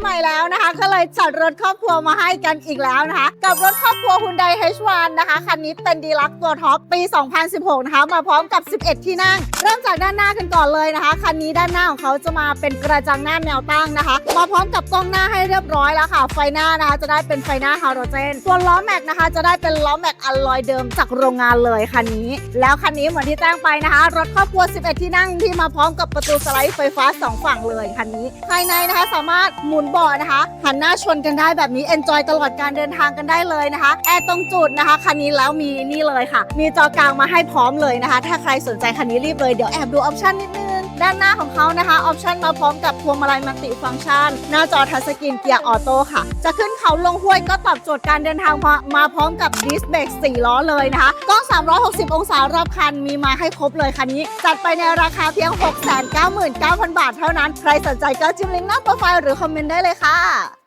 ใหม่แล้วนะคะ ก็เลยจัดรถครอบครัวมาให้กันอีกแล้วนะคะ กับรถครอบครัว Hyundai H1 นะคะ คันนี้เป็นดีลักตัวท็อปปี 2016 นะคะ มาพร้อมกับ 11 ที่นั่ง เริ่มจากด้านหน้ากันก่อนเลยนะคะ คันนี้ด้านหน้าของเขาจะมาเป็นกระจังหน้าแนวตั้งนะคะ มาพร้อมกับกล้องหน้าให้เรียบร้อยแล้วค่ะ ไฟหน้านะคะจะได้เป็นไฟหน้าฮาโลเจนส่วนล้อแม็กนะคะ จะได้เป็นล้อแม็กอัลลอยเดิมจากโรงงานเลยคันนี้ แล้วคันนี้เหมือนที่แจ้งไปนะคะ รถครอบครัว 11 ที่นั่งที่มาพร้อมกับประตูสไลด์ไฟฟ้า 2 ฝั่งเลยคันนี้ ภายในนะคะสามารถหมุนเบาะนะคะ หันหน้าชนกันได้แบบนี้เอนจอยตลอดการเดินทางกันได้เลยนะคะ แอร์ตรงจุดนะคะ คันนี้แล้วมีนี่เลยค่ะ มีจอกลางมาให้พร้อมเลยนะคะ ถ้าใครสนใจคันนี้รีบเลย เดี๋ยวแอบดูออปชั่นนิดนึง ด้านหน้าของเขานะคะออปชันมาพร้อมกับพวงมาลัยมัลติฟังก์ชัน หน้าจอทัชสกรีนเกียร์ออโต้ค่ะ จะขึ้นเขาลงห้วยก็ตอบโจทย์การเดินทางมามาพร้อมกับดิสเบรก4ล้อเลยนะคะกล้อง 360 องศารอบคันมีมาให้ครบเลยคันนี้ จัดไปในราคาเพียง 699,000 บาทเท่านั้น ใครสนใจก็จิ้มลิงก์หน้าโปรไฟล์หรือคอมเมนต์ได้เลยค่ะ